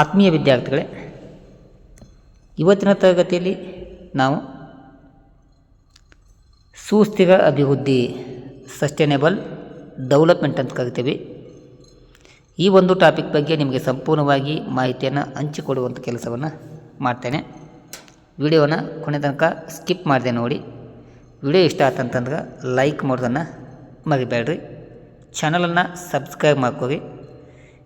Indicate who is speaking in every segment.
Speaker 1: ಆತ್ಮೀಯ ವಿದ್ಯಾರ್ಥಿಗಳೇ, ಇವತ್ತಿನ ತರಗತಿಯಲ್ಲಿ ನಾವು ಸುಸ್ಥಿರ ಅಭಿವೃದ್ಧಿ ಸಸ್ಟೈನೇಬಲ್ ಡೆವಲಪ್ಮೆಂಟ್ ಅಂತ ಕರಿತೀವಿ. ಈ ಒಂದು ಟಾಪಿಕ್ ಬಗ್ಗೆ ನಿಮಗೆ ಸಂಪೂರ್ಣವಾಗಿ ಮಾಹಿತಿಯನ್ನು ಹಂಚಿಕೊಡುವಂಥ ಕೆಲಸವನ್ನು ಮಾಡ್ತೇನೆ. ವಿಡಿಯೋನ ಕೊನೆ ತನಕ ಸ್ಕಿಪ್ ಮಾಡಿದೆ ನೋಡಿ. ವಿಡಿಯೋ ಇಷ್ಟ ಆತಂತಂದ್ರೆ ಲೈಕ್ ಮಾಡೋದನ್ನು ಮರಿಬೇಡ್ರಿ. ಚಾನಲನ್ನು ಸಬ್ಸ್ಕ್ರೈಬ್ ಮಾಡ್ಕೊರಿ.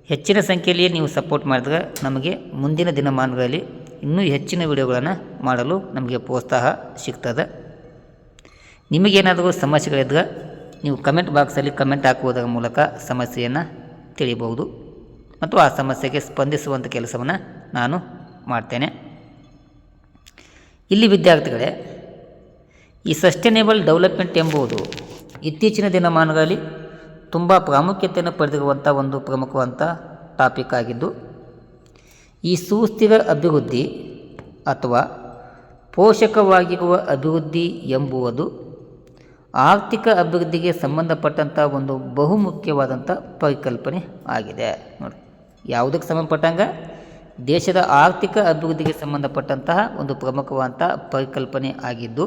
Speaker 1: ಹೆಚ್ಚಿನ ಸಂಖ್ಯೆಯಲ್ಲಿ ನೀವು ಸಪೋರ್ಟ್ ಮಾಡಿದ್ರೆ ನಮಗೆ ಮುಂದಿನ ದಿನಮಾನಗಳಲ್ಲಿ ಇನ್ನೂ ಹೆಚ್ಚಿನ ವಿಡಿಯೋಗಳನ್ನು ಮಾಡಲು ನಮಗೆ ಪ್ರೋತ್ಸಾಹ ಸಿಗ್ತದೆ. ನಿಮಗೇನಾದರೂ ಸಮಸ್ಯೆಗಳಿದ್ರೆ ನೀವು ಕಮೆಂಟ್ ಬಾಕ್ಸಲ್ಲಿ ಕಮೆಂಟ್ ಹಾಕುವುದರ ಮೂಲಕ ಸಮಸ್ಯೆಯನ್ನು ತಿಳಿಯಬಹುದು ಮತ್ತು ಆ ಸಮಸ್ಯೆಗೆ ಸ್ಪಂದಿಸುವಂಥ ಕೆಲಸವನ್ನು ನಾನು ಮಾಡ್ತೇನೆ. ಇಲ್ಲಿ ವಿದ್ಯಾರ್ಥಿಗಳೇ, ಈ ಸಸ್ಟೈನೇಬಲ್ ಡೆವಲಪ್ಮೆಂಟ್ ಎಂಬುದು ಇತ್ತೀಚಿನ ದಿನಮಾನಗಳಲ್ಲಿ ತುಂಬ ಪ್ರಾಮುಖ್ಯತೆಯನ್ನು ಪಡೆದಿರುವಂಥ ಒಂದು ಪ್ರಮುಖವಂಥ ಟಾಪಿಕ್ ಆಗಿದ್ದು, ಈ ಸುಸ್ಥಿರ ಅಭಿವೃದ್ಧಿ ಅಥವಾ ಪೋಷಕವಾಗಿರುವ ಅಭಿವೃದ್ಧಿ ಎಂಬುವುದು ಆರ್ಥಿಕ ಅಭಿವೃದ್ಧಿಗೆ ಸಂಬಂಧಪಟ್ಟಂಥ ಒಂದು ಬಹುಮುಖ್ಯವಾದಂಥ ಪರಿಕಲ್ಪನೆ ಆಗಿದೆ. ನೋಡಿ, ಯಾವುದಕ್ಕೆ ಸಂಬಂಧಪಟ್ಟಂಗೆ? ದೇಶದ ಆರ್ಥಿಕ ಅಭಿವೃದ್ಧಿಗೆ ಸಂಬಂಧಪಟ್ಟಂತಹ ಒಂದು ಪ್ರಮುಖವಾದಂಥ ಪರಿಕಲ್ಪನೆ ಆಗಿದ್ದು,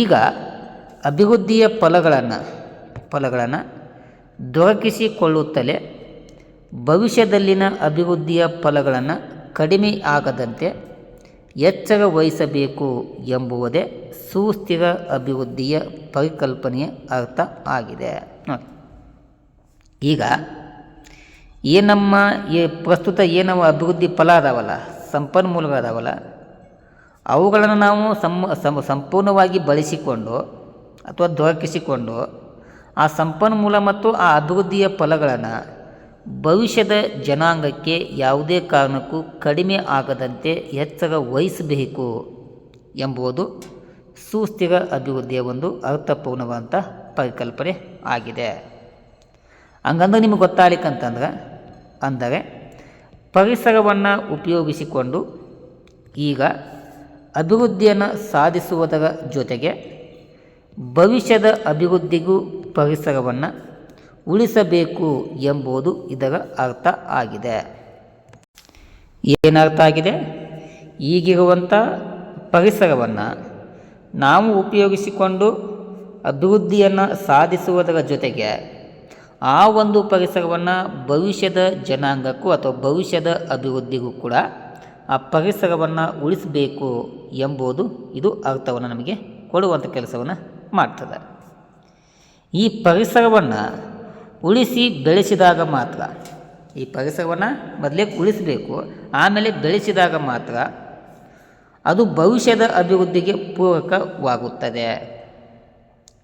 Speaker 1: ಈಗ ಅಭಿವೃದ್ಧಿಯ ಫಲಗಳನ್ನು ಫಲಗಳನ್ನು ದೊರಕಿಸಿಕೊಳ್ಳುತ್ತಲೇ ಭವಿಷ್ಯದಲ್ಲಿನ ಅಭಿವೃದ್ಧಿಯ ಫಲಗಳನ್ನು ಕಡಿಮೆ ಆಗದಂತೆ ಎಚ್ಚರ ವಹಿಸಬೇಕು ಎಂಬುವುದೇ ಸುಸ್ಥಿರ ಅಭಿವೃದ್ಧಿಯ ಪರಿಕಲ್ಪನೆಯ ಅರ್ಥ ಆಗಿದೆ. ಈಗ ಏನಮ್ಮ ಈ ಪ್ರಸ್ತುತ ಏನವ ಅಭಿವೃದ್ಧಿ ಫಲ ಅದಾವಲ್ಲ, ಸಂಪನ್ಮೂಲಗಳದಾವಲ್ಲ, ಅವುಗಳನ್ನು ನಾವು ಸಂಪೂರ್ಣವಾಗಿ ಬಳಸಿಕೊಂಡು ಅಥವಾ ದೊರಕಿಸಿಕೊಂಡು ಆ ಸಂಪನ್ಮೂಲ ಮತ್ತು ಆ ಅಭಿವೃದ್ಧಿಯ ಫಲಗಳನ್ನು ಭವಿಷ್ಯದ ಜನಾಂಗಕ್ಕೆ ಯಾವುದೇ ಕಾರಣಕ್ಕೂ ಕಡಿಮೆ ಆಗದಂತೆ ಎಚ್ಚರ ವಹಿಸಬೇಕು ಎಂಬುದು ಸುಸ್ಥಿರ ಅಭಿವೃದ್ಧಿಯ ಒಂದು ಅರ್ಥಪೂರ್ಣವಾದಂಥ ಪರಿಕಲ್ಪನೆ ಆಗಿದೆ. ಹಂಗಂದ್ರೆ ನಿಮಗೆ ಗೊತ್ತಾಗಲಿಕ್ಕಂತಂದ್ರೆ, ಅಂದರೆ ಪರಿಸರವನ್ನು ಉಪಯೋಗಿಸಿಕೊಂಡು ಈಗ ಅಭಿವೃದ್ಧಿಯನ್ನು ಸಾಧಿಸುವುದರ ಜೊತೆಗೆ ಭವಿಷ್ಯದ ಅಭಿವೃದ್ಧಿಗೂ ಪರಿಸರವನ್ನು ಉಳಿಸಬೇಕು ಎಂಬುದು ಇದರ ಅರ್ಥ ಆಗಿದೆ. ಏನರ್ಥ ಆಗಿದೆ? ಈಗಿರುವಂಥ ಪರಿಸರವನ್ನು ನಾವು ಉಪಯೋಗಿಸಿಕೊಂಡು ಅಭಿವೃದ್ಧಿಯನ್ನು ಸಾಧಿಸುವುದರ ಜೊತೆಗೆ ಆ ಒಂದು ಪರಿಸರವನ್ನು ಭವಿಷ್ಯದ ಜನಾಂಗಕ್ಕೂ ಅಥವಾ ಭವಿಷ್ಯದ ಅಭಿವೃದ್ಧಿಗೂ ಕೂಡ ಆ ಪರಿಸರವನ್ನು ಉಳಿಸಬೇಕು ಎಂಬುದು ಇದು ಅರ್ಥವನ್ನು ನಮಗೆ ಕೊಡುವಂಥ ಕೆಲಸವನ್ನು ಮಾಡ್ತದೆ. ಈ ಪರಿಸರವನ್ನು ಉಳಿಸಿ ಬೆಳೆಸಿದಾಗ ಮಾತ್ರ, ಈ ಪರಿಸರವನ್ನು ಮೊದಲೇ ಉಳಿಸಬೇಕು, ಆಮೇಲೆ ಬೆಳೆಸಿದಾಗ ಮಾತ್ರ ಅದು ಭವಿಷ್ಯದ ಅಭಿವೃದ್ಧಿಗೆ ಪೂರಕವಾಗುತ್ತದೆ.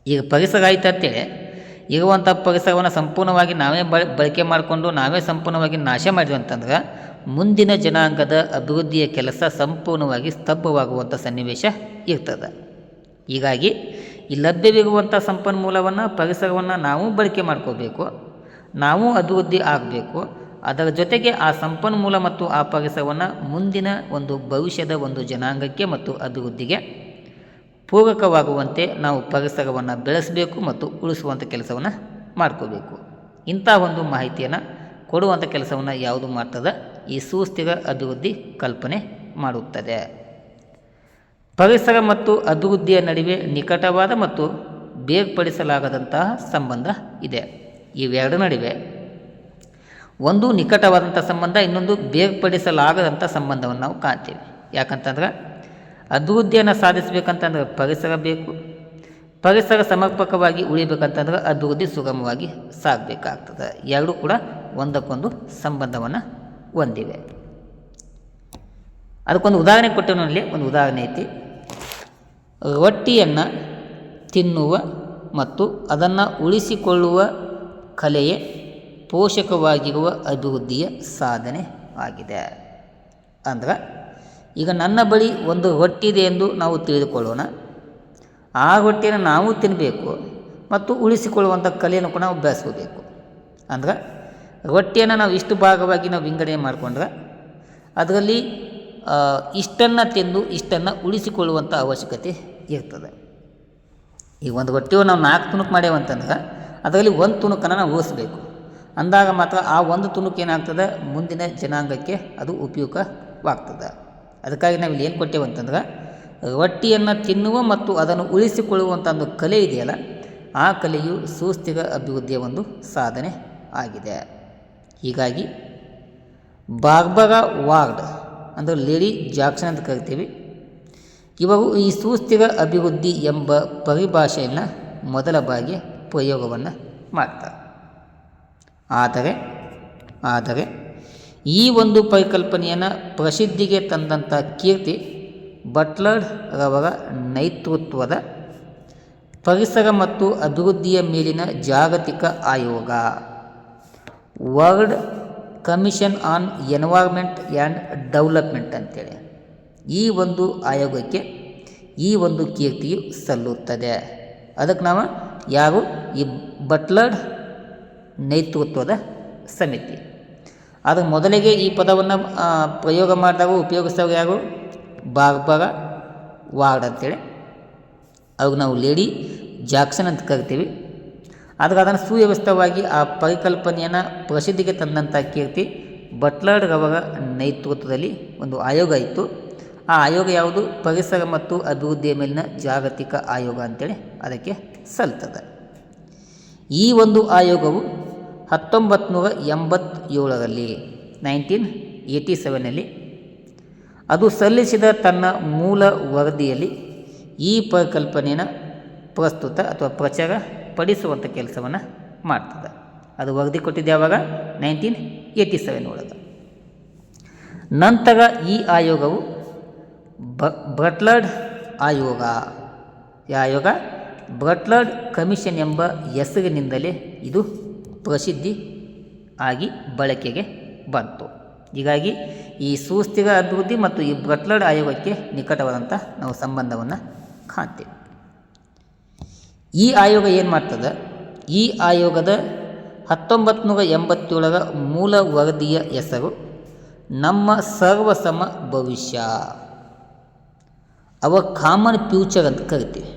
Speaker 1: ಈಗ ಪರಿಸರ ಆಯ್ತು ಅಂತೇಳಿ ಇರುವಂಥ ಪರಿಸರವನ್ನು ಸಂಪೂರ್ಣವಾಗಿ ನಾವೇ ಬಳ, ಬಳಕೆ ಮಾಡಿಕೊಂಡು ನಾವೇ ಸಂಪೂರ್ಣವಾಗಿ ನಾಶ ಮಾಡಿದ್ವಿ ಅಂತಂದ್ರೆ, ಮುಂದಿನ ಜನಾಂಗದ ಅಭಿವೃದ್ಧಿಯ ಕೆಲಸ ಸಂಪೂರ್ಣವಾಗಿ ಸ್ತಬ್ಧವಾಗುವಂಥ ಸನ್ನಿವೇಶ ಇರ್ತದೆ. ಹೀಗಾಗಿ ಈ ಲಭ್ಯವಿರುವಂಥ ಸಂಪನ್ಮೂಲವನ್ನು, ಪರಿಸರವನ್ನು ನಾವು ಬಳಕೆ ಮಾಡ್ಕೋಬೇಕು. ನಾವು ಅಭಿವೃದ್ಧಿ ಆಗಬೇಕು. ಅದರ ಜೊತೆಗೆ ಆ ಸಂಪನ್ಮೂಲ ಮತ್ತು ಆ ಪರಿಸರವನ್ನು ಮುಂದಿನ ಒಂದು ಭವಿಷ್ಯದ ಒಂದು ಜನಾಂಗಕ್ಕೆ ಮತ್ತು ಅಭಿವೃದ್ಧಿಗೆ ಪೂರಕವಾಗುವಂತೆ ನಾವು ಪರಿಸರವನ್ನು ಬೆಳೆಸಬೇಕು ಮತ್ತು ಉಳಿಸುವಂಥ ಕೆಲಸವನ್ನು ಮಾಡ್ಕೋಬೇಕು. ಇಂಥ ಒಂದು ಮಾಹಿತಿಯನ್ನು ಕೊಡುವಂಥ ಕೆಲಸವನ್ನು ಯಾವುದು ಮಾಡ್ತದೆ? ಈ ಸುಸ್ಥಿರ ಅಭಿವೃದ್ಧಿ ಕಲ್ಪನೆ ಮಾಡುತ್ತದೆ. ಪರಿಸರ ಮತ್ತು ಅಭಿವೃದ್ಧಿಯ ನಡುವೆ ನಿಕಟವಾದ ಮತ್ತು ಬೇರ್ಪಡಿಸಲಾಗದಂತಹ ಸಂಬಂಧ ಇದೆ. ಇವೆರಡು ನಡುವೆ. ಒಂದು ನಿಕಟವಾದಂಥ ಸಂಬಂಧ, ಇನ್ನೊಂದು ಬೇರ್ಪಡಿಸಲಾಗದಂಥ ಸಂಬಂಧವನ್ನು ನಾವು ಕಾಣ್ತೀವಿ. ಯಾಕಂತಂದ್ರೆ ಅಭಿವೃದ್ಧಿಯನ್ನು ಸಾಧಿಸಬೇಕಂತಂದ್ರೆ ಪರಿಸರ ಬೇಕು. ಪರಿಸರ ಸಮರ್ಪಕವಾಗಿ ಉಳಿಬೇಕಂತಂದ್ರೆ ಅಭಿವೃದ್ಧಿ ಸುಗಮವಾಗಿ ಸಾಗಬೇಕಾಗ್ತದೆ. ಎರಡೂ ಕೂಡ ಒಂದಕ್ಕೊಂದು ಸಂಬಂಧವನ್ನು ಹೊಂದಿವೆ. ಅದಕ್ಕೊಂದು ಉದಾಹರಣೆ ಕೊಟ್ಟನಲ್ಲಿ ಒಂದು ಉದಾಹರಣೆ ಐತಿ. ರೊಟ್ಟಿಯನ್ನು ತಿನ್ನುವ ಮತ್ತು ಅದನ್ನು ಉಳಿಸಿಕೊಳ್ಳುವ ಕಲೆಯೇ ಪೋಷಕವಾಗಿರುವ ಅಭಿವೃದ್ಧಿಯ ಸಾಧನೆ ಆಗಿದೆ. ಅಂದ್ರೆ, ಈಗ ನನ್ನ ಬಳಿ ಒಂದು ರೊಟ್ಟಿದೆ ಎಂದು ನಾವು ತಿಳಿದುಕೊಳ್ಳೋಣ. ಆ ರೊಟ್ಟಿಯನ್ನು ನಾವು ತಿನ್ನಬೇಕು ಮತ್ತು ಉಳಿಸಿಕೊಳ್ಳುವಂಥ ಕಲೆಯನ್ನು ಕೂಡ ನಾವು ಬೆಳೆಸ್ಕೋಬೇಕು. ಅಂದ್ರೆ, ರೊಟ್ಟಿಯನ್ನು ನಾವು ಇಷ್ಟು ಭಾಗವಾಗಿ ನಾವು ವಿಂಗಡಣೆ ಮಾಡಿಕೊಂಡ್ರೆ, ಅದರಲ್ಲಿ ಇಷ್ಟನ್ನು ತಿಂದು ಇಷ್ಟನ್ನು ಉಳಿಸಿಕೊಳ್ಳುವಂಥ ಅವಶ್ಯಕತೆ ಇರ್ತದೆ. ಈಗ ಒಂದು ಹೊಟ್ಟೆಯು ನಾವು ನಾಲ್ಕು ತುಣುಕು ಮಾಡೇವಂತಂದ್ರೆ ಅದರಲ್ಲಿ ಒಂದು ತುಣುಕನ್ನು ನಾವು ಉಳಿಸ್ಬೇಕು. ಅಂದಾಗ ಮಾತ್ರ ಆ ಒಂದು ತುಣುಕು ಏನಾಗ್ತದೆ? ಮುಂದಿನ ಜನಾಂಗಕ್ಕೆ ಅದು ಉಪಯುಕ್ತವಾಗ್ತದೆ ಅದಕ್ಕಾಗಿ ನಾವು ಇಲ್ಲಿ ಏನು ಕೊಟ್ಟೇವಂತಂದ್ರೆ ರೊಟ್ಟಿಯನ್ನು ತಿನ್ನುವ ಮತ್ತು ಅದನ್ನು ಉಳಿಸಿಕೊಳ್ಳುವಂಥ ಒಂದು ಕಲೆ ಇದೆಯಲ್ಲ, ಆ ಕಲೆಯು ಸುಸ್ಥಿರ ಅಭಿವೃದ್ಧಿಯ ಒಂದು ಸಾಧನೆ ಆಗಿದೆ. ಹೀಗಾಗಿ ಬಾಗ್ಬಗ ವಾರ್ಡ್ ಅಂದರೆ ಲೇಡಿ ಜಾಕ್ಸನ್ ಅಂತ ಕರಿತೀವಿ. ಇವರು ಈ ಸುಸ್ಥಿರ ಅಭಿವೃದ್ಧಿ ಎಂಬ ಪರಿಭಾಷೆಯನ್ನು ಮೊದಲ ಬಾರಿಗೆ ಪ್ರಯೋಗವನ್ನು ಮಾಡ್ತಾರೆ. ಆದರೆ ಆದರೆ ಈ ಒಂದು ಪರಿಕಲ್ಪನೆಯನ್ನು ಪ್ರಸಿದ್ಧಿಗೆ ತಂದಂಥ ಕೀರ್ತಿ ಬಟ್ಲರ್ ರವರ ನೇತೃತ್ವದ ಪರಿಸರ ಮತ್ತು ಅಭಿವೃದ್ಧಿಯ ಮೇಲಿನ ಜಾಗತಿಕ ಆಯೋಗ. World Commission on Environment and Development ಅಂತೇಳಿ. ಈ ಒಂದು ಆಯೋಗಕ್ಕೆ ಈ ಒಂದು ಕೀರ್ತಿಯು ಸಲ್ಲುತ್ತದೆ. ಅದಕ್ಕೆ ನಾವು ಯಾರು? ಈ ಬಟ್ಲರ್ಡ್ ನೇತೃತ್ವದ ಸಮಿತಿ. ಅದು ಮೊದಲಿಗೆ ಈ ಪದವನ್ನು ಪ್ರಯೋಗ ಮಾಡಿದಾಗ ಉಪಯೋಗಿಸಿದಾಗ ಯಾರು? ಬಾರ್ಬರ ವಾರ್ಡ್ ಅಂತೇಳಿ. ಅವಾಗ ನಾವು ಲೇಡಿ ಜಾಕ್ಸನ್ ಅಂತ ಕರಿತೀವಿ. ಆದರೆ ಅದನ್ನು ಸುವ್ಯವಸ್ಥಿತವಾಗಿ ಆ ಪರಿಕಲ್ಪನೆಯನ್ನು ಪ್ರಸಿದ್ಧಿಗೆ ತಂದಂಥ ಕೀರ್ತಿ ಬಟ್ಲರ್ಡ್ರವರ ನೇತೃತ್ವದಲ್ಲಿ ಒಂದು ಆಯೋಗ ಇತ್ತು. ಆ ಆಯೋಗ ಯಾವುದು? ಪರಿಸರ ಮತ್ತು ಅಭಿವೃದ್ಧಿಯ ಮೇಲಿನ ಜಾಗತಿಕ ಆಯೋಗ ಅಂತೇಳಿ ಅದಕ್ಕೆ ಸಲ್ತದೆ ಈ ಒಂದು ಆಯೋಗವು ಹತ್ತೊಂಬತ್ತು ನೂರ ಎಂಬತ್ತೇಳರಲ್ಲಿ ನೈನ್ಟೀನ್ ಏಯ್ಟಿ ಸೆವೆನಲ್ಲಿ ಅದು ಸಲ್ಲಿಸಿದ ತನ್ನ ಮೂಲ ವರದಿಯಲ್ಲಿ ಈ ಪರಿಕಲ್ಪನೆಯನ್ನು ಪ್ರಸ್ತುತ ಅಥವಾ ಪ್ರಚಾರ ಪಡಿಸುವಂಥ ಕೆಲಸವನ್ನು ಮಾಡ್ತದೆ. ಅದು ವರದಿ ಕೊಟ್ಟಿದ್ದು ಯಾವಾಗ? ನೈನ್ಟೀನ್ ಏಯ್ಟಿ ಸೆವೆನ್ ಒಳಗೆ. ನಂತರ ಈ ಆಯೋಗವು ಬ ಬ್ರಟ್ಲರ್ಡ್ ಆಯೋಗ. ಈ ಆಯೋಗ ಬ್ರಟ್ಲರ್ಡ್ ಕಮಿಷನ್ ಎಂಬ ಹೆಸರಿನಿಂದಲೇ ಇದು ಪ್ರಸಿದ್ಧಿ ಆಗಿ ಬಳಕೆಗೆ ಬಂತು. ಹೀಗಾಗಿ ಈ ಸುಸ್ಥಿರ ಅಭಿವೃದ್ಧಿ ಮತ್ತು ಈ ಬ್ರಟ್ಲರ್ಡ್ ಆಯೋಗಕ್ಕೆ ನಿಕಟವಾದಂಥ ನಾವು ಸಂಬಂಧವನ್ನು ಕಾಣ್ತೇವೆ. ಈ ಆಯೋಗ ಏನು ಮಾಡ್ತದೆ? ಈ ಆಯೋಗದ ಹತ್ತೊಂಬತ್ತು ನೂರ ಎಂಬತ್ತೇಳರ ಮೂಲ ವರದಿಯ ಹೆಸರು ನಮ್ಮ ಸರ್ವಸಮ ಭವಿಷ್ಯ. ಅವ ಕಾಮನ್ ಫ್ಯೂಚರ್ ಅಂತ ಕರಿತೀವಿ.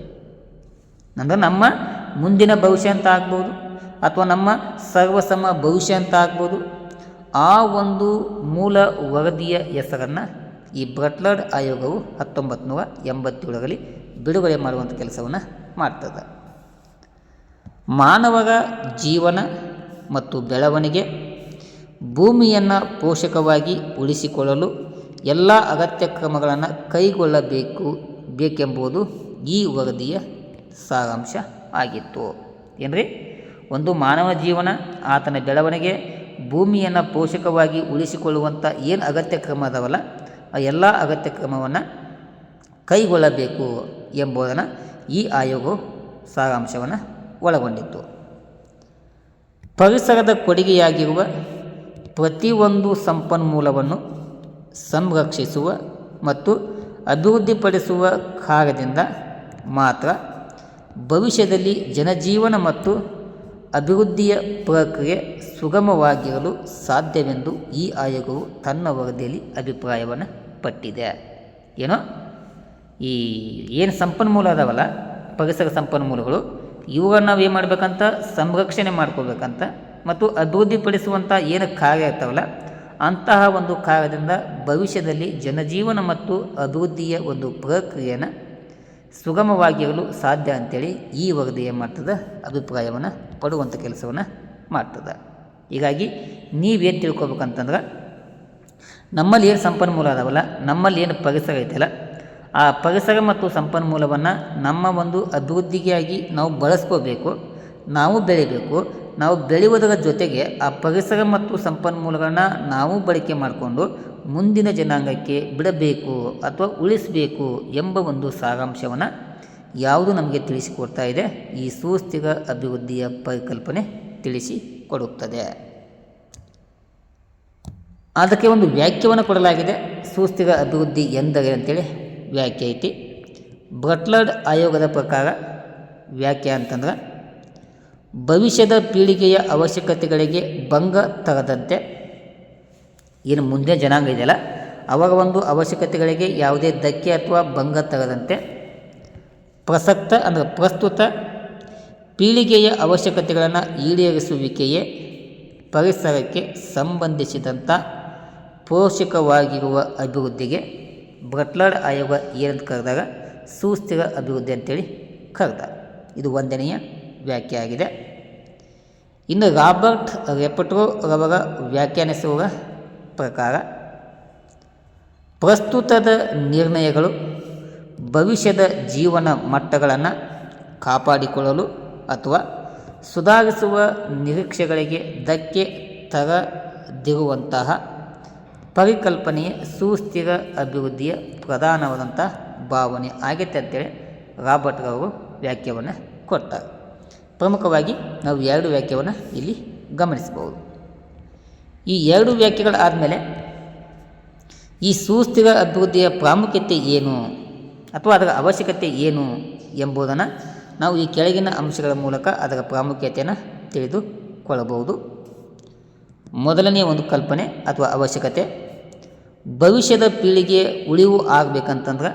Speaker 1: ಅಂದರೆ ನಮ್ಮ ಮುಂದಿನ ಭವಿಷ್ಯ ಅಂತ ಆಗ್ಬೋದು? ಅಥವಾ ನಮ್ಮ ಸರ್ವಸಮ ಭವಿಷ್ಯ ಅಂತ ಆಗ್ಬೋದು? ಆ ಒಂದು ಮೂಲ ವರದಿಯ ಹೆಸರನ್ನು ಈ ಬ್ರಟ್ಲರ್ಡ್ ಆಯೋಗವು ಹತ್ತೊಂಬತ್ತು ನೂರ ಎಂಬತ್ತೇಳರಲ್ಲಿ ಬಿಡುಗಡೆ ಮಾಡುವಂಥ ಕೆಲಸವನ್ನು ಮಾಡ್ತದೆ. ಮಾನವರ ಜೀವನ ಮತ್ತು ಬೆಳವಣಿಗೆ, ಭೂಮಿಯನ್ನು ಪೋಷಕವಾಗಿ ಉಳಿಸಿಕೊಳ್ಳಲು ಎಲ್ಲ ಅಗತ್ಯ ಕ್ರಮಗಳನ್ನು ಕೈಗೊಳ್ಳಬೇಕು ಬೇಕೆಂಬುದು ಈ ವರದಿಯ ಸಾರಾಂಶ ಆಗಿತ್ತು. ಏನ್ರಿ? ಒಂದು ಮಾನವ ಜೀವನ, ಆತನ ಬೆಳವಣಿಗೆ, ಭೂಮಿಯನ್ನು ಪೋಷಕವಾಗಿ ಉಳಿಸಿಕೊಳ್ಳುವಂಥ ಏನು ಅಗತ್ಯ ಕ್ರಮ ಅದಾವಲ್ಲ, ಆ ಎಲ್ಲ ಅಗತ್ಯ ಕ್ರಮವನ್ನು ಕೈಗೊಳ್ಳಬೇಕು ಎಂಬುದನ್ನು ಈ ಆಯೋಗವು ಸಾರಾಂಶವನ್ನು ಒಳಗೊಂಡಿತ್ತು. ಪರಿಸರದ ಕೊಡುಗೆಯಾಗಿರುವ ಪ್ರತಿಯೊಂದು ಸಂಪನ್ಮೂಲವನ್ನು ಸಂರಕ್ಷಿಸುವ ಮತ್ತು ಅಭಿವೃದ್ಧಿಪಡಿಸುವ ಕಾರ್ಯದಿಂದ ಮಾತ್ರ ಭವಿಷ್ಯದಲ್ಲಿ ಜನಜೀವನ ಮತ್ತು ಅಭಿವೃದ್ಧಿಯ ಪ್ರಕ್ರಿಯೆ ಸುಗಮವಾಗಿರಲು ಸಾಧ್ಯವೆಂದು ಈ ಆಯೋಗವು ತನ್ನ ವರದಿಯಲ್ಲಿ ಅಭಿಪ್ರಾಯವನ್ನು ಪಟ್ಟಿದೆ. ಏನೋ ಈ ಏನು ಸಂಪನ್ಮೂಲ ಅದಾವಲ್ಲ, ಪರಿಸರ ಸಂಪನ್ಮೂಲಗಳು ಇವುಗಳನ್ನ ನಾವು ಏನು ಮಾಡಬೇಕಂತ? ಸಂರಕ್ಷಣೆ ಮಾಡ್ಕೋಬೇಕಂತ ಮತ್ತು ಅಭಿವೃದ್ಧಿಪಡಿಸುವಂಥ ಏನು ಕಾರ್ಯ ಇರ್ತಾವಲ್ಲ ಅಂತಹ ಒಂದು ಕಾರ್ಯದಿಂದ ಭವಿಷ್ಯದಲ್ಲಿ ಜನಜೀವನ ಮತ್ತು ಅಭಿವೃದ್ಧಿಯ ಒಂದು ಪ್ರಕ್ರಿಯೆಯನ್ನು ಸುಗಮವಾಗಿರಲು ಸಾಧ್ಯ ಅಂಥೇಳಿ ಈ ವರದಿ ಏನು ಮಾಡ್ತದೆ? ಅಭಿಪ್ರಾಯವನ್ನು ಪಡುವಂಥ ಕೆಲಸವನ್ನು ಮಾಡ್ತದೆ. ಹೀಗಾಗಿ ನೀವೇನು ತಿಳ್ಕೊಬೇಕಂತಂದ್ರೆ, ನಮ್ಮಲ್ಲಿ ಏನು ಸಂಪನ್ಮೂಲ ಅದಾವಲ್ಲ, ನಮ್ಮಲ್ಲಿ ಏನು ಪರಿಸರ ಐತಲ್ಲ ಆ ಪರಿಸರ ಮತ್ತು ಸಂಪನ್ಮೂಲವನ್ನು ನಮ್ಮ ಒಂದು ಅಭಿವೃದ್ಧಿಗಾಗಿ ನಾವು ಬಳಸ್ಕೋಬೇಕು, ನಾವು ಬೆಳಿಬೇಕು, ನಾವು ಬೆಳೆಯುವುದರ ಜೊತೆಗೆ ಆ ಪರಿಸರ ಮತ್ತು ಸಂಪನ್ಮೂಲಗಳನ್ನ ನಾವು ಬಳಕೆ ಮಾಡಿಕೊಂಡು ಮುಂದಿನ ಜನಾಂಗಕ್ಕೆ ಬಿಡಬೇಕು ಅಥವಾ ಉಳಿಸಬೇಕು ಎಂಬ ಒಂದು ಸಾರಾಂಶವನ್ನು ಯಾವುದು ನಮಗೆ ತಿಳಿಸಿಕೊಡ್ತಾ ಇದೆ, ಈ ಸುಸ್ಥಿರ ಅಭಿವೃದ್ಧಿಯ ಪರಿಕಲ್ಪನೆ ತಿಳಿಸಿಕೊಡುತ್ತದೆ ಅದಕ್ಕೆ ಒಂದು ವ್ಯಾಖ್ಯವನ್ನು ಕೊಡಲಾಗಿದೆ, ಸುಸ್ಥಿರ ಅಭಿವೃದ್ಧಿ ಎಂದರೆ ಅಂತೇಳಿ ವ್ಯಾಖ್ಯೆ ಐತಿ. ಬಟ್ಲರ್ಡ್ ಆಯೋಗದ ಪ್ರಕಾರ ವ್ಯಾಖ್ಯೆ ಅಂತಂದ್ರೆ, ಭವಿಷ್ಯದ ಪೀಳಿಗೆಯ ಅವಶ್ಯಕತೆಗಳಿಗೆ ಭಂಗ ತರದಂತೆ ಏನು ಮುಂದೆ ಜನಾಂಗ ಇದೆಯಲ್ಲ ಅವರ ಒಂದು ಅವಶ್ಯಕತೆಗಳಿಗೆ ಯಾವುದೇ ಧಕ್ಕೆ ಅಥವಾ ಭಂಗ ತರದಂತೆ ಪ್ರಸಕ್ತ ಅಂದರೆ ಪ್ರಸ್ತುತ ಪೀಳಿಗೆಯ ಅವಶ್ಯಕತೆಗಳನ್ನು ಈಡೇರಿಸುವಿಕೆಯೇ ಪರಿಸರಕ್ಕೆ ಸಂಬಂಧಿಸಿದಂಥ ಪೋಷಕವಾಗಿರುವ ಅಭಿವೃದ್ಧಿಗೆ ಬ್ರಟ್ಲರ್ಡ್ ಆಯೋಗ ಏನಂತ ಕರೆದಾಗ ಸುಸ್ಥಿರ ಅಭಿವೃದ್ಧಿ ಅಂತೇಳಿ ಕರೆದ ಇದು ಒಂದನೆಯ ವ್ಯಾಖ್ಯೆ ಆಗಿದೆ. ಇನ್ನು ರಾಬರ್ಟ್ ರೆಪಟ್ರೋ ರವರ ವ್ಯಾಖ್ಯಾನಿಸುವ ಪ್ರಕಾರ, ಪ್ರಸ್ತುತದ ನಿರ್ಣಯಗಳು ಭವಿಷ್ಯದ ಜೀವನ ಮಟ್ಟಗಳನ್ನು ಕಾಪಾಡಿಕೊಳ್ಳಲು ಅಥವಾ ಸುಧಾರಿಸುವ ನಿರೀಕ್ಷೆಗಳಿಗೆ ಧಕ್ಕೆ ತರದಿರುವಂತಹ ಪರಿಕಲ್ಪನೆಯ ಸುಸ್ಥಿರ ಅಭಿವೃದ್ಧಿಯ ಪ್ರಧಾನವಾದಂಥ ಭಾವನೆ ಆಗೈತೆ ಅಂತೇಳಿ ರಾಬರ್ಟ್ ಅವರು ವ್ಯಾಖ್ಯವನ್ನು ಕೊಡ್ತಾರೆ. ಪ್ರಮುಖವಾಗಿ ನಾವು ಎರಡು ವ್ಯಾಖ್ಯವನ್ನು ಇಲ್ಲಿ ಗಮನಿಸಬಹುದು. ಈ ಎರಡು ವ್ಯಾಖ್ಯೆಗಳಾದಮೇಲೆ ಈ ಸುಸ್ಥಿರ ಅಭಿವೃದ್ಧಿಯ ಪ್ರಾಮುಖ್ಯತೆ ಏನು ಅಥವಾ ಅದರ ಅವಶ್ಯಕತೆ ಏನು ಎಂಬುದನ್ನು ನಾವು ಈ ಕೆಳಗಿನ ಅಂಶಗಳ ಮೂಲಕ ಅದರ ಪ್ರಾಮುಖ್ಯತೆಯನ್ನು ತಿಳಿದುಕೊಳ್ಳಬಹುದು. ಮೊದಲನೆಯ ಒಂದು ಕಲ್ಪನೆ ಅಥವಾ ಅವಶ್ಯಕತೆ, ಭವಿಷ್ಯದ ಪೀಳಿಗೆ ಉಳಿವು ಆಗಬೇಕಂತಂದ್ರೆ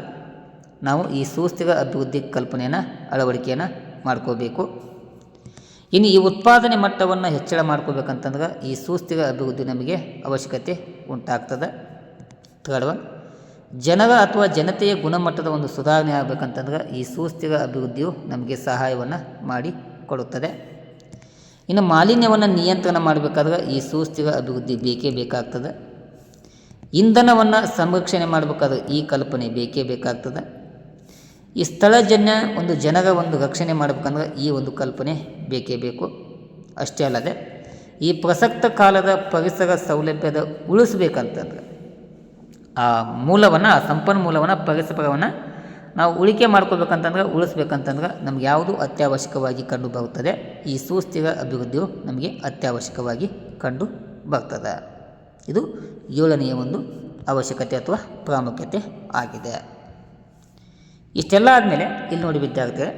Speaker 1: ನಾವು ಈ ಸುಸ್ಥಿರ ಅಭಿವೃದ್ಧಿ ಕಲ್ಪನೆಯನ್ನು, ಅಳವಡಿಕೆಯನ್ನು ಮಾಡ್ಕೋಬೇಕು. ಇನ್ನು ಈ ಉತ್ಪಾದನೆ ಮಟ್ಟವನ್ನು ಹೆಚ್ಚಳ ಮಾಡ್ಕೋಬೇಕಂತಂದ್ರೆ ಈ ಸುಸ್ಥಿರ ಅಭಿವೃದ್ಧಿ ನಮಗೆ ಅವಶ್ಯಕತೆ ಉಂಟಾಗ್ತದೆ. ಥರ್ಡ್ ಒನ್, ಜನರ ಅಥವಾ ಜನತೆಯ ಗುಣಮಟ್ಟದ ಒಂದು ಸುಧಾರಣೆ ಆಗಬೇಕಂತಂದ್ರೆ ಈ ಸುಸ್ಥಿರ ಅಭಿವೃದ್ಧಿಯು ನಮಗೆ ಸಹಾಯವನ್ನು ಮಾಡಿ ಕೊಡುತ್ತದೆ. ಇನ್ನು ಮಾಲಿನ್ಯವನ್ನು ನಿಯಂತ್ರಣ ಮಾಡಬೇಕಾದ್ರೆ ಈ ಸುಸ್ಥಿರ ಅಭಿವೃದ್ಧಿ ಬೇಕೇ ಬೇಕಾಗ್ತದೆ. ಇಂಧನವನ್ನು ಸಂರಕ್ಷಣೆ ಮಾಡಬೇಕಾದ್ರೆ ಈ ಕಲ್ಪನೆ ಬೇಕೇ ಬೇಕಾಗ್ತದೆ. ಈ ಸ್ಥಳಜನ್ಯ ಒಂದು ಜನರ ಒಂದು ರಕ್ಷಣೆ ಮಾಡಬೇಕಂದ್ರೆ ಈ ಒಂದು ಕಲ್ಪನೆ ಬೇಕೇ ಬೇಕು. ಅಷ್ಟೇ ಅಲ್ಲದೆ ಈ ಪ್ರಸಕ್ತ ಕಾಲದ ಪರಿಸರ ಸೌಲಭ್ಯದ ಉಳಿಸ್ಬೇಕಂತಂದ್ರೆ ಆ ಮೂಲವನ್ನು ಆ ಸಂಪನ್ಮೂಲವನ್ನು, ಪರಿಸರವನ್ನು ನಾವು ಉಳಿಕೆ ಮಾಡ್ಕೋಬೇಕಂತಂದ್ರೆ ಉಳಿಸ್ಬೇಕಂತಂದ್ರೆ ನಮ್ಗೆ ಯಾವುದು ಅತ್ಯವಶ್ಯಕವಾಗಿ ಕಂಡು ಬರುತ್ತದೆ, ಈ ಸುಸ್ಥಿರ ಅಭಿವೃದ್ಧಿಯು ನಮಗೆ ಅತ್ಯವಶ್ಯಕವಾಗಿ ಕಂಡು ಬರ್ತದೆ. ಇದು ಏಳನೆಯ ಒಂದು ಅವಶ್ಯಕತೆ ಅಥವಾ ಪ್ರಾಮುಖ್ಯತೆ ಆಗಿದೆ. ಇಷ್ಟೆಲ್ಲ ಆದಮೇಲೆ ಇಲ್ಲಿ ನೋಡಿ ವಿದ್ಯಾರ್ಥಿಗಳೇ,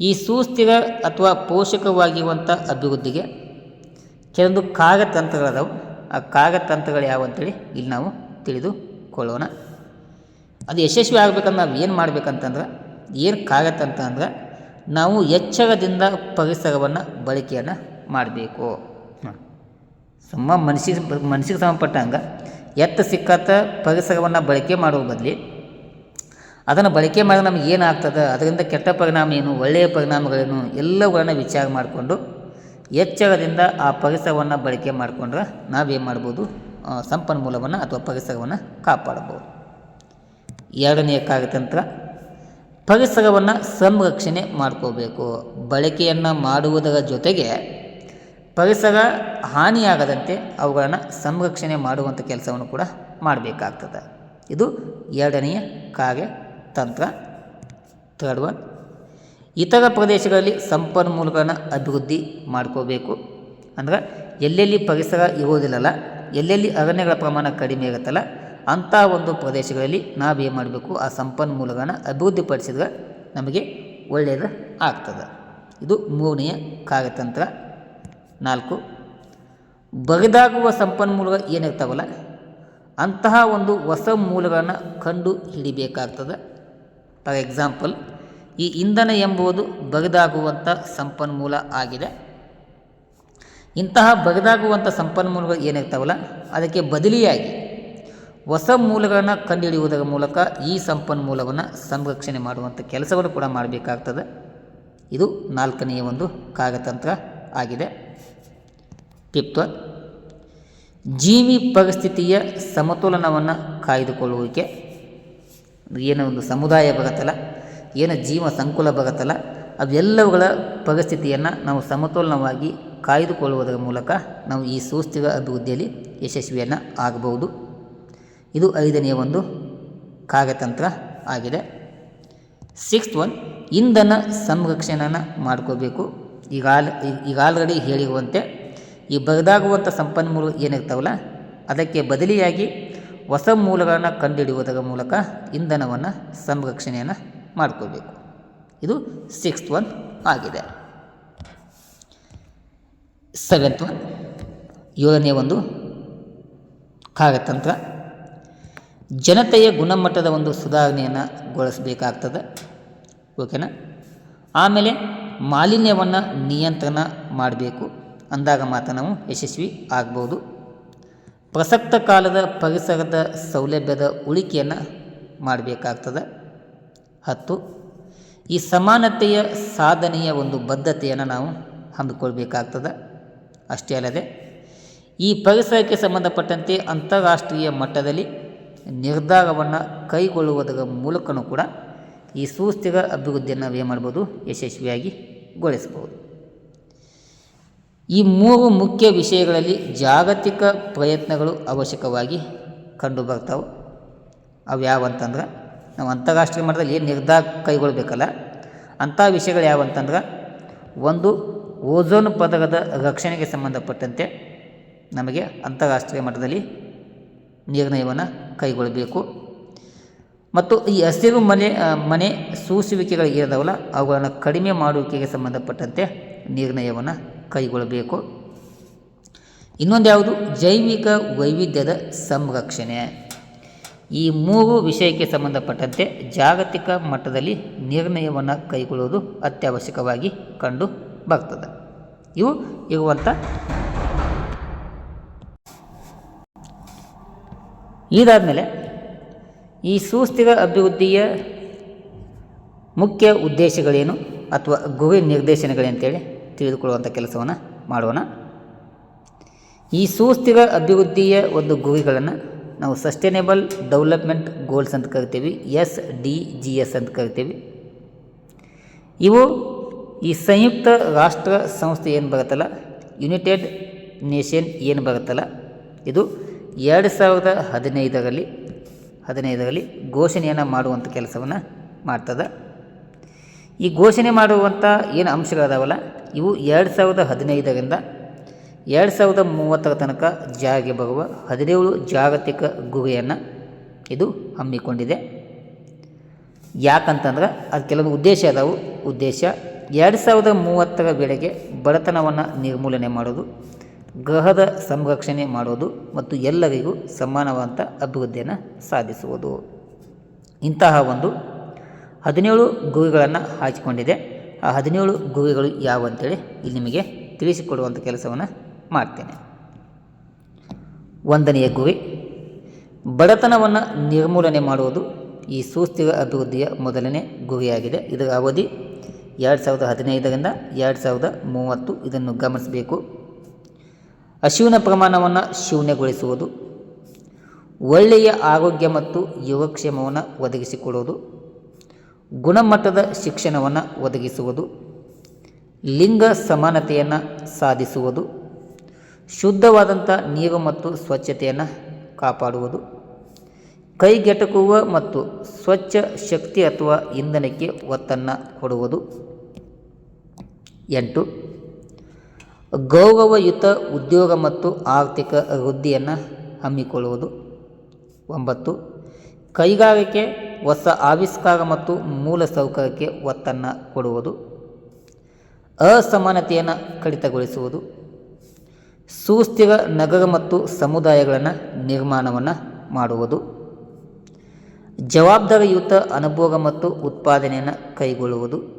Speaker 1: ಈ ಸುಸ್ಥಿರ ಅಥವಾ ಪೋಷಕವಾಗಿರುವಂಥ ಅಭಿವೃದ್ಧಿಗೆ ಕೆಲವೊಂದು ಕಾರ್ಯತಂತ್ರಗಳದಾವು ಆ ಕಾರ್ಯತಂತ್ರಗಳು ಯಾವಂತೇಳಿ ಇಲ್ಲಿ ನಾವು ತಿಳಿದುಕೊಳ್ಳೋಣ. ಅದು ಯಶಸ್ವಿ ಆಗ್ಬೇಕಂದ್ರೆ ನಾವು ಏನು ಮಾಡಬೇಕಂತಂದ್ರೆ ಏನು ಅಂದ್ರೆ ನಾವು ಎಚ್ಚರದಿಂದ ಪರಿಸರವನ್ನು ಬಳಕೆಯನ್ನು ಮಾಡಬೇಕು. ಸುಮ್ಮ ಮನಸ್ಸಿಗೆ ಮನಸ್ಸಿಗೆ ಸಂಬಂಧಪಟ್ಟಂಗೆ ಎತ್ತ ಸಿಕ್ಕತ್ತ ಪರಿಸರವನ್ನು ಬಳಕೆ ಮಾಡುವ ಬದಲಿ ಅದನ್ನು ಬಳಕೆ ಮಾಡಿದ್ರೆ ನಮ್ಗೆ ಏನಾಗ್ತದೆ? ಅದರಿಂದ ಕೆಟ್ಟ ಪರಿಣಾಮ ಏನು? ಒಳ್ಳೆಯ ಪರಿಣಾಮಗಳೇನು? ಎಲ್ಲವುಗಳನ್ನು ವಿಚಾರ ಮಾಡಿಕೊಂಡು ಎಚ್ಚರದಿಂದ ಆ ಪರಿಸರವನ್ನು ಬಳಕೆ ಮಾಡಿಕೊಂಡ್ರೆ ನಾವೇನು ಮಾಡ್ಬೋದು? ಸಂಪನ್ಮೂಲವನ್ನು ಅಥವಾ ಪರಿಸರವನ್ನು ಕಾಪಾಡಬಹುದು ಎರಡನೆಯ ಕಾರ್ಯತಂತ್ರ ಪರಿಸರವನ್ನು ಸಂರಕ್ಷಣೆ ಮಾಡ್ಕೋಬೇಕು. ಬಳಕೆಯನ್ನು ಮಾಡುವುದರ ಜೊತೆಗೆ ಪರಿಸರ ಹಾನಿಯಾಗದಂತೆ ಅವುಗಳನ್ನು ಸಂರಕ್ಷಣೆ ಮಾಡುವಂಥ ಕೆಲಸವನ್ನು ಕೂಡ ಮಾಡಬೇಕಾಗ್ತದೆ. ಇದು ಎರಡನೆಯ ಕಾರ್ಯತಂತ್ರ ಥರ್ಡ್ ಒನ್ ಇತರ ಪ್ರದೇಶಗಳಲ್ಲಿ ಸಂಪನ್ಮೂಲಗಳನ್ನು ಅಭಿವೃದ್ಧಿ ಮಾಡ್ಕೋಬೇಕು. ಅಂದ್ರೆ ಎಲ್ಲೆಲ್ಲಿ ಪರಿಸರ ಇರೋದಿಲ್ಲಲ್ಲ ಎಲ್ಲೆಲ್ಲಿ ಅರಣ್ಯಗಳ ಪ್ರಮಾಣ ಕಡಿಮೆ ಇರುತ್ತಲ್ಲ ಅಂಥ ಒಂದು ಪ್ರದೇಶಗಳಲ್ಲಿ ನಾವೇನು ಮಾಡಬೇಕು? ಆ ಸಂಪನ್ಮೂಲಗಳನ್ನು ಅಭಿವೃದ್ಧಿಪಡಿಸಿದ್ರೆ ನಮಗೆ ಒಳ್ಳೆಯದು ಆಗ್ತದೆ. ಇದು ಮೂರನೆಯ ಕಾರ್ಯತಂತ್ರ. ನಾಲ್ಕು ಬರಿದಾಗುವ ಸಂಪನ್ಮೂಲಗಳು ಏನಿರ್ತಾವಲ್ಲ, ಅಂತಹ ಒಂದು ಹೊಸ ಮೂಲಗಳನ್ನು ಕಂಡು ಹಿಡಿಬೇಕಾಗ್ತದೆ. ಫಾರ್ ಎಕ್ಸಾಂಪಲ್, ಈ ಇಂಧನ ಎಂಬುದು ಬರಿದಾಗುವಂಥ ಸಂಪನ್ಮೂಲ ಆಗಿದೆ. ಇಂತಹ ಬರಿದಾಗುವಂಥ ಸಂಪನ್ಮೂಲಗಳು ಏನಿರ್ತಾವಲ್ಲ, ಅದಕ್ಕೆ ಬದಲಿಯಾಗಿ ಹೊಸ ಮೂಲಗಳನ್ನು ಕಂಡುಹಿಡಿಯುವುದರ ಮೂಲಕ ಈ ಸಂಪನ್ಮೂಲವನ್ನು ಸಂರಕ್ಷಣೆ ಮಾಡುವಂಥ ಕೆಲಸವನ್ನು ಕೂಡ ಮಾಡಬೇಕಾಗ್ತದೆ. ಇದು ನಾಲ್ಕನೆಯ ಒಂದು ಕಾರ್ಯತಂತ್ರ ಆಗಿದೆ. ಫಿಫ್ತ್ ಜೀವಿ ಪರಿಸ್ಥಿತಿಯ ಸಮತೋಲನವನ್ನು ಕಾಯ್ದುಕೊಳ್ಳುವಿಕೆ. ಏನು ಒಂದು ಸಮುದಾಯ ಬರುತ್ತಲ್ಲ, ಏನು ಜೀವ ಸಂಕುಲ ಬರುತ್ತಲ್ಲ, ಅವೆಲ್ಲವುಗಳ ಪರಿಸ್ಥಿತಿಯನ್ನು ನಾವು ಸಮತೋಲನವಾಗಿ ಕಾಯ್ದುಕೊಳ್ಳುವುದರ ಮೂಲಕ ನಾವು ಈ ಸುಸ್ಥಿರ ಅಭಿವೃದ್ಧಿಯಲ್ಲಿ ಯಶಸ್ವಿಯನ್ನು ಆಗಬಹುದು. ಇದು ಐದನೆಯ ಒಂದು ಕಾರ್ಯತಂತ್ರ ಆಗಿದೆ. ಸಿಕ್ಸ್ತ್ ಒನ್ ಇಂಧನ ಸಂರಕ್ಷಣೆಯನ್ನು ಮಾಡ್ಕೋಬೇಕು. ಈಗಾಲ ಈಗ ಆಲ್ರೆಡಿ ಹೇಳಿರುವಂತೆ ಈ ಬರೆದಾಗುವಂಥ ಸಂಪನ್ಮೂಲ ಏನಿರ್ತಾವಲ್ಲ, ಅದಕ್ಕೆ ಬದಲಿಯಾಗಿ ಹೊಸ ಮೂಲಗಳನ್ನು ಕಂಡುಹಿಡಿಯುವುದರ ಮೂಲಕ ಇಂಧನವನ್ನು ಸಂರಕ್ಷಣೆಯನ್ನು ಮಾಡ್ಕೋಬೇಕು. ಇದು ಸಿಕ್ಸ್ತ್ ಒನ್ ಆಗಿದೆ. ಸೆವೆಂತ್ ಒನ್ ಏಳನೇ ಒಂದು ಕಾರ್ಯತಂತ್ರ ಜನತೆಯ ಗುಣಮಟ್ಟದ ಒಂದು ಸುಧಾರಣೆಯನ್ನು ಗೊಳಿಸಬೇಕಾಗ್ತದೆ. ಓಕೆನಾ ಆಮೇಲೆ ಮಾಲಿನ್ಯವನ್ನು ನಿಯಂತ್ರಣ ಮಾಡಬೇಕು. ಅಂದಾಗ ಮಾತ್ರ ನಾವು ಯಶಸ್ವಿ ಆಗ್ಬೋದು. ಪ್ರಸಕ್ತ ಕಾಲದ ಪರಿಸರದ ಸೌಲಭ್ಯದ ಉಳಿಕೆಯನ್ನು ಮಾಡಬೇಕಾಗ್ತದೆ. ಹತ್ತು, ಈ ಸಮಾನತೆಯ ಸಾಧನೆಯ ಒಂದು ಬದ್ಧತೆಯನ್ನು ನಾವು ಹಮ್ಮಿಕೊಳ್ಬೇಕಾಗ್ತದೆ. ಅಷ್ಟೇ ಅಲ್ಲದೆ, ಈ ಪರಿಸರಕ್ಕೆ ಸಂಬಂಧಪಟ್ಟಂತೆ ಅಂತಾರಾಷ್ಟ್ರೀಯ ಮಟ್ಟದಲ್ಲಿ ನಿರ್ಧಾರವನ್ನು ಕೈಗೊಳ್ಳುವುದರ ಮೂಲಕನೂ ಕೂಡ ಈ ಸುಸ್ಥಿರ ಅಭಿವೃದ್ಧಿಯನ್ನು ಏನು ಮಾಡ್ಬೋದು? ಯಶಸ್ವಿಯಾಗಿ ಗೊಳಿಸ್ಬೋದು. ಈ ಮೂರು ಮುಖ್ಯ ವಿಷಯಗಳಲ್ಲಿ ಜಾಗತಿಕ ಪ್ರಯತ್ನಗಳು ಅವಶ್ಯಕವಾಗಿ ಕಂಡು ಬರ್ತಾವೆ ಅವು ಯಾವಂತಂದ್ರೆ ನಾವು ಅಂತಾರಾಷ್ಟ್ರೀಯ ಮಟ್ಟದಲ್ಲಿ ಏನು ನಿರ್ಧಾರ ಕೈಗೊಳ್ಳಬೇಕಲ್ಲ ಅಂಥ ವಿಷಯಗಳು ಯಾವಂತಂದ್ರೆ ಒಂದು ಓಝೋನ್ ಪದರದ ರಕ್ಷಣೆಗೆ ಸಂಬಂಧಪಟ್ಟಂತೆ ನಮಗೆ ಅಂತಾರಾಷ್ಟ್ರೀಯ ಮಟ್ಟದಲ್ಲಿ ನಿರ್ಣಯವನ್ನು ಕೈಗೊಳ್ಳಬೇಕು. ಮತ್ತು ಈ ಹಸಿರು ಮನೆ ಮನೆ ಸೂಸುವಿಕೆಗಳು ಇರೋದವಲ್ಲ, ಅವುಗಳನ್ನು ಕಡಿಮೆ ಮಾಡುವಿಕೆಗೆ ಸಂಬಂಧಪಟ್ಟಂತೆ ನಿರ್ಣಯವನ್ನು ಕೈಗೊಳ್ಳಬೇಕು. ಇನ್ನೊಂದು ಯಾವುದು ಜೈವಿಕ ವೈವಿಧ್ಯದ ಸಂರಕ್ಷಣೆ. ಈ ಮೂರು ವಿಷಯಕ್ಕೆ ಸಂಬಂಧಪಟ್ಟಂತೆ ಜಾಗತಿಕ ಮಟ್ಟದಲ್ಲಿ ನಿರ್ಣಯವನ್ನು ಕೈಗೊಳ್ಳುವುದು ಅತ್ಯವಶ್ಯಕವಾಗಿ ಕಂಡು ಬರ್ತದೆ. ಇವು ಇರುವಂಥ ಇದಾದಮೇಲೆ ಈ ಸುಸ್ಥಿರ ಅಭಿವೃದ್ಧಿಯ ಮುಖ್ಯ ಉದ್ದೇಶಗಳೇನು ಅಥವಾ ಗುರಿ ನಿರ್ದೇಶನಗಳೇಂತೇಳಿ ತಿಳಿದುಕೊಳ್ಳುವಂಥ ಕೆಲಸವನ್ನು ಮಾಡೋಣ. ಈ ಸುಸ್ಥಿರ ಅಭಿವೃದ್ಧಿಯ ಒಂದು ಗುರಿಗಳನ್ನು ನಾವು ಸಸ್ಟೈನೇಬಲ್ ಡೆವಲಪ್ಮೆಂಟ್ ಗೋಲ್ಸ್ ಅಂತ ಕರಿತೀವಿ ಎಸ್ ಡಿ ಜಿ ಎಸ್ ಅಂತ ಕರಿತೀವಿ. ಇವು ಈ ಸಂಯುಕ್ತ ರಾಷ್ಟ್ರ ಸಂಸ್ಥೆ ಏನು ಬರುತ್ತಲ್ಲ? ಯುನೈಟೆಡ್ ನೇಷನ್ ಏನು ಬರುತ್ತಲ್ಲ? ಇದು ಎರಡು ಸಾವಿರದ ಹದಿನೈದರಲ್ಲಿ ಹದಿನೈದರಲ್ಲಿ ಘೋಷಣೆಯನ್ನು ಮಾಡುವಂಥ ಕೆಲಸವನ್ನು ಮಾಡ್ತದೆ. ಈ ಘೋಷಣೆ ಮಾಡುವಂಥ ಏನು ಅಂಶಗಳದಾವಲ್ಲ, ಇವು ಎರಡು ಸಾವಿರದ ಹದಿನೈದರಿಂದ ಎರಡು ಸಾವಿರದ ಮೂವತ್ತರ ತನಕ ಜಾರಿಗೆ ಬರುವ ಹದಿನೇಳು ಜಾಗತಿಕ ಗುರಿಯನ್ನು ಇದು ಹಮ್ಮಿಕೊಂಡಿದೆ. ಯಾಕಂತಂದ್ರೆ ಅದು ಕೆಲವೊಂದು ಉದ್ದೇಶ ಅದಾವು. ಉದ್ದೇಶ, ಎರಡು ಸಾವಿರದ ಮೂವತ್ತರ ವೇಳೆಗೆ ಬಡತನವನ್ನು ನಿರ್ಮೂಲನೆ ಮಾಡೋದು ಗ್ರಹದ ಸಂರಕ್ಷಣೆ ಮಾಡೋದು ಮತ್ತು ಎಲ್ಲರಿಗೂ ಸಮಾನವಾದಂಥ ಅಭಿವೃದ್ಧಿಯನ್ನು ಸಾಧಿಸುವುದು. ಇಂತಹ ಒಂದು ಹದಿನೇಳು ಗುರಿಗಳನ್ನು ಹಾಕಿಕೊಂಡಿದೆ. ಆ ಹದಿನೇಳು ಗುರಿಗಳು ಯಾವಂತೇಳಿ ಇಲ್ಲಿ ನಿಮಗೆ ತಿಳಿಸಿಕೊಡುವಂಥ ಕೆಲಸವನ್ನು ಮಾಡ್ತೇನೆ. ಒಂದನೆಯ ಗುರಿ, ಬಡತನವನ್ನು ನಿರ್ಮೂಲನೆ ಮಾಡುವುದು ಈ ಸುಸ್ಥಿರ ಅಭಿವೃದ್ಧಿಯ ಮೊದಲನೇ ಗುರಿಯಾಗಿದೆ. ಇದರ ಅವಧಿ ಎರಡು ಸಾವಿರದ ಹದಿನೈದರಿಂದ ಎರಡು ಸಾವಿರದ ಮೂವತ್ತು. ಇದನ್ನು ಗಮನಿಸಬೇಕು. ಹಸಿವಿನ ಪ್ರಮಾಣವನ್ನು ಶೂನ್ಯಗೊಳಿಸುವುದು, ಒಳ್ಳೆಯ ಆರೋಗ್ಯ ಮತ್ತು ಯೋಗಕ್ಷೇಮವನ್ನು ಒದಗಿಸಿಕೊಡುವುದು, ಗುಣಮಟ್ಟದ ಶಿಕ್ಷಣವನ್ನು ಒದಗಿಸುವುದು, ಲಿಂಗ ಸಮಾನತೆಯನ್ನು ಸಾಧಿಸುವುದು ಶುದ್ಧವಾದಂಥ ನೀರು ಮತ್ತು ಸ್ವಚ್ಛತೆಯನ್ನು ಕಾಪಾಡುವುದು, ಕೈಗೆಟಕುವ ಮತ್ತು ಸ್ವಚ್ಛ ಶಕ್ತಿ ಅಥವಾ ಇಂಧನಕ್ಕೆ ಒತ್ತನ್ನು ಕೊಡುವುದು. ಎಂಟು ಗೌರವಯುತ ಉದ್ಯೋಗ ಮತ್ತು ಆರ್ಥಿಕ ವೃದ್ಧಿಯನ್ನು ಹಮ್ಮಿಕೊಳ್ಳುವುದು. ಒಂಬತ್ತು, ಕೈಗಾರಿಕೆ ಹೊಸ ಆವಿಷ್ಕಾರ ಮತ್ತು ಮೂಲಸೌಕರ್ಯಕ್ಕೆ ಒತ್ತನ್ನು ಕೊಡುವುದು. ಅಸಮಾನತೆಯನ್ನು ಕಡಿತಗೊಳಿಸುವುದು. ಸುಸ್ಥಿರ ನಗರ ಮತ್ತು ಸಮುದಾಯಗಳನ್ನು ನಿರ್ಮಾಣವನ್ನು ಮಾಡುವುದು. ಜವಾಬ್ದಾರಿಯುತ ಅನುಭೋಗ ಮತ್ತು ಉತ್ಪಾದನೆಯನ್ನು ಕೈಗೊಳ್ಳುವುದು.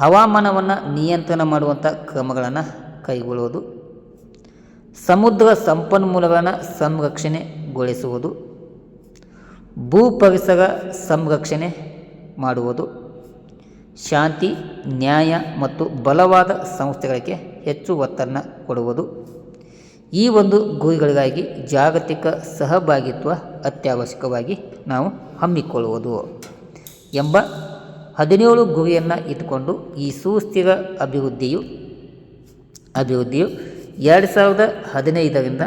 Speaker 1: ಹವಾಮಾನವನ್ನು ನಿಯಂತ್ರಣ ಮಾಡುವಂಥ ಕ್ರಮಗಳನ್ನು ಕೈಗೊಳ್ಳುವುದು. ಸಮುದ್ರ ಸಂಪನ್ಮೂಲಗಳನ್ನು ಸಂರಕ್ಷಣೆಗೊಳಿಸುವುದು. ಭೂ ಪರಿಸರ ಸಂರಕ್ಷಣೆ ಮಾಡುವುದು. ಶಾಂತಿ, ನ್ಯಾಯ ಮತ್ತು ಬಲವಾದ ಸಂಸ್ಥೆಗಳಿಗೆ ಹೆಚ್ಚು ಒತ್ತನ್ನು ಕೊಡುವುದು. ಈ ಒಂದು ಗುರಿಗಳಿಗಾಗಿ ಜಾಗತಿಕ ಸಹಭಾಗಿತ್ವ ಅತ್ಯವಶ್ಯಕವಾಗಿ ನಾವು ಹಮ್ಮಿಕೊಳ್ಳುವುದು ಎಂಬ ಹದಿನೇಳು ಗುರಿಯನ್ನು ಇಟ್ಟುಕೊಂಡು ಈ ಸುಸ್ಥಿರ ಅಭಿವೃದ್ಧಿಯು ಅಭಿವೃದ್ಧಿಯು ಎರಡು ಸಾವಿರದ ಹದಿನೈದರಿಂದ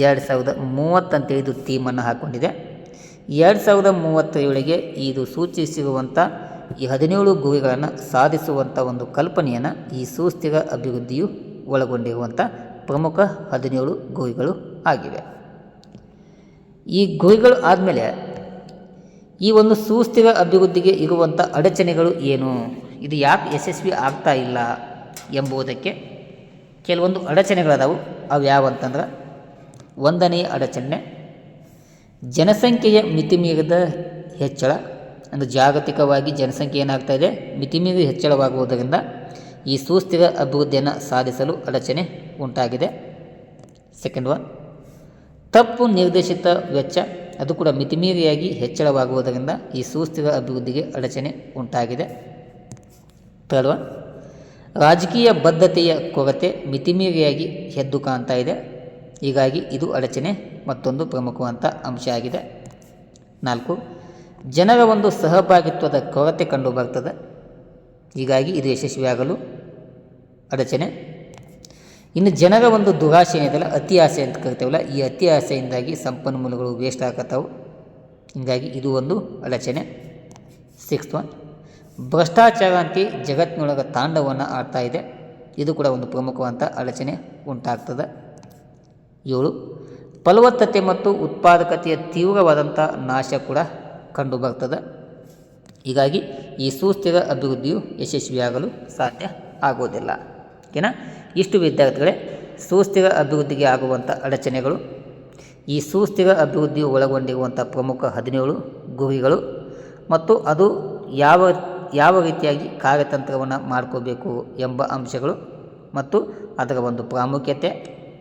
Speaker 1: ಎರಡು ಸಾವಿರದ ಮೂವತ್ತಂತೇಳಿದು ಥೀಮನ್ನು ಹಾಕ್ಕೊಂಡಿದೆ ಎರಡು ಸಾವಿರದ ಮೂವತ್ತೇಳಿಗೆ ಇದು ಸೂಚಿಸಿರುವಂಥ ಈ ಹದಿನೇಳು ಗುರಿಗಳನ್ನು ಸಾಧಿಸುವಂಥ ಒಂದು ಕಲ್ಪನೆಯನ್ನು ಈ ಸುಸ್ಥಿರ ಅಭಿವೃದ್ಧಿಯು ಒಳಗೊಂಡಿರುವಂಥ ಪ್ರಮುಖ ಹದಿನೇಳು ಗುರಿಗಳು ಆಗಿವೆ. ಈ ಗುರಿಗಳು ಆದಮೇಲೆ ಈ ಒಂದು ಸುಸ್ಥಿರ ಅಭಿವೃದ್ಧಿಗೆ ಇರುವಂಥ ಅಡಚಣೆಗಳು ಏನು? ಇದು ಯಾಕೆ ಯಶಸ್ವಿ ಆಗ್ತಾ ಇಲ್ಲ ಎಂಬುದಕ್ಕೆ ಕೆಲವೊಂದು ಅಡಚಣೆಗಳಾದವು. ಅವು ಯಾವಂತಂದ್ರೆ ಒಂದನೆಯ ಅಡಚಣೆ, ಜನಸಂಖ್ಯೆಯ ಮಿತಿಮೀರಿದ ಹೆಚ್ಚಳ. ಅಂದರೆ ಜಾಗತಿಕವಾಗಿ ಜನಸಂಖ್ಯೆ ಏನಾಗ್ತಾ ಇದೆ? ಮಿತಿಮೀರಿ ಹೆಚ್ಚಳವಾಗುವುದರಿಂದ ಈ ಸುಸ್ಥಿರ ಅಭಿವೃದ್ಧಿಯನ್ನು ಸಾಧಿಸಲು ಅಡಚಣೆ ಉಂಟಾಗಿದೆ. ಸೆಕೆಂಡ್ ಒನ್ ತಪ್ಪು ನಿರ್ದೇಶಿತ ವೆಚ್ಚ. ಅದು ಕೂಡ ಮಿತಿಮೀರಿಯಾಗಿ ಹೆಚ್ಚಳವಾಗುವುದರಿಂದ ಈ ಸುಸ್ಥಿರ ಅಭಿವೃದ್ಧಿಗೆ ಅಡಚಣೆ ಉಂಟಾಗಿದೆ. ಥರ್ಡ್ ರಾಜಕೀಯ ಬದ್ಧತೆಯ ಕೊರತೆ ಮಿತಿಮೀರಿಯಾಗಿ ಎದ್ದು ಕಾಣ್ತಾ ಇದೆ. ಹೀಗಾಗಿ ಇದು ಅಡಚಣೆ ಮತ್ತೊಂದು ಪ್ರಮುಖವಂತ ಅಂಶ ಆಗಿದೆ. ನಾಲ್ಕು, ಜನರ ಒಂದು ಸಹಭಾಗಿತ್ವದ ಕೊರತೆ ಕಂಡು ಬರ್ತದೆ. ಹೀಗಾಗಿ ಇದು ಯಶಸ್ವಿಯಾಗಲು ಅಡಚಣೆ. ಇನ್ನು ಜನರ ಒಂದು ದುರಾಶೆ ಏನಿದೆಯಲ್ಲ, ಅತಿ ಆಸೆ ಅಂತ ಕರಿತೇವಲ್ಲ, ಈ ಅತಿ ಆಸೆಯಿಂದಾಗಿ ಸಂಪನ್ಮೂಲಗಳು ವೇಸ್ಟ್ ಆಗತ್ತವು. ಹೀಗಾಗಿ ಇದು ಒಂದು ಅಡಚಣೆ. ಸಿಕ್ಸ್ತ್ ಒನ್ ಭ್ರಷ್ಟಾಚಾರ ಅಂತ ಜಗತ್ತಿನೊಳಗೆ ತಾಂಡವನ್ನು ಆಡ್ತಾ ಇದೆ. ಇದು ಕೂಡ ಒಂದು ಪ್ರಮುಖವಂತ ಅಡಚಣೆ ಉಂಟಾಗ್ತದೆ. ಏಳು, ಫಲವತ್ತತೆ ಮತ್ತು ಉತ್ಪಾದಕತೆಯ ತೀವ್ರವಾದಂಥ ನಾಶ ಕೂಡ ಕಂಡು ಬರ್ತದೆ ಹೀಗಾಗಿ ಈ ಸುಸ್ಥಿರ ಅಭಿವೃದ್ಧಿಯು ಯಶಸ್ವಿಯಾಗಲು ಸಾಧ್ಯ ಆಗುವುದಿಲ್ಲ ಓಕೆನಾ ಇಷ್ಟು ವಿದ್ಯಾರ್ಥಿಗಳೇ, ಸುಸ್ಥಿರ ಅಭಿವೃದ್ಧಿಗೆ ಆಗುವಂಥ ಅಡಚಣೆಗಳು. ಈ ಸುಸ್ಥಿರ ಅಭಿವೃದ್ಧಿಯು ಒಳಗೊಂಡಿರುವಂಥ ಪ್ರಮುಖ ಹದಿನೇಳು ಗುರಿಗಳು. ಮತ್ತು ಅದು ಯಾವ ಯಾವ ರೀತಿಯಾಗಿ ಕಾರ್ಯತಂತ್ರವನ್ನು ಮಾಡ್ಕೋಬೇಕು ಎಂಬ ಅಂಶಗಳು. ಮತ್ತು ಅದರ ಒಂದು ಪ್ರಾಮುಖ್ಯತೆ,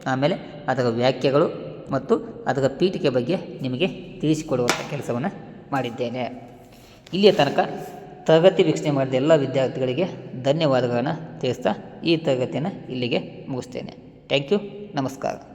Speaker 1: ಆಮೇಲೆ ಅದರ ವ್ಯಾಖ್ಯೆಗಳು. ಮತ್ತು ಅದರ ಪೀಠಿಕೆ ಬಗ್ಗೆ ನಿಮಗೆ ತಿಳಿಸಿಕೊಡುವಂಥ ಕೆಲಸವನ್ನು ಮಾಡಿದ್ದೇನೆ. ಇಲ್ಲಿಯ ತನಕ ತರಗತಿ ವೀಕ್ಷಣೆ ಮಾಡಿದ ಎಲ್ಲ ವಿದ್ಯಾರ್ಥಿಗಳಿಗೆ ಧನ್ಯವಾದಗಳನ್ನು ತಿಳಿಸ್ತಾ ಈ ತರಗತಿಯನ್ನು ಇಲ್ಲಿಗೆ ಮುಗಿಸ್ತೇನೆ. ಥ್ಯಾಂಕ್ ಯು ನಮಸ್ಕಾರ.